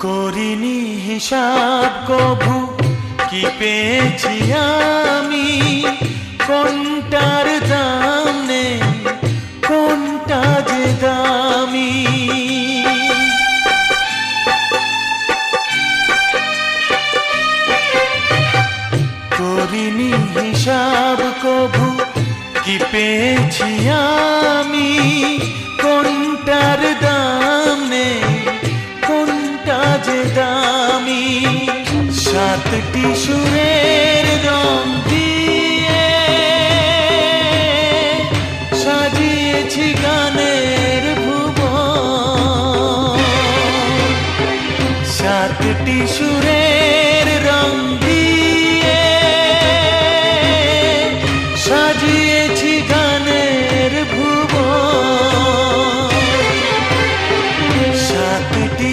করিনি হিসাব কভু, কি পেয়েছি আমি? কোনটার দাম নেই কোনটা যে দামি? করিনি হিসাব কভু, কি পেয়েছি আমি? দামি সাতটি সুরের রং দিয়ে সাজিয়েছি গানের ভুব সাতটি সুরের রং দিয়ে সাজিয়েছি গানের ভুব সাতটি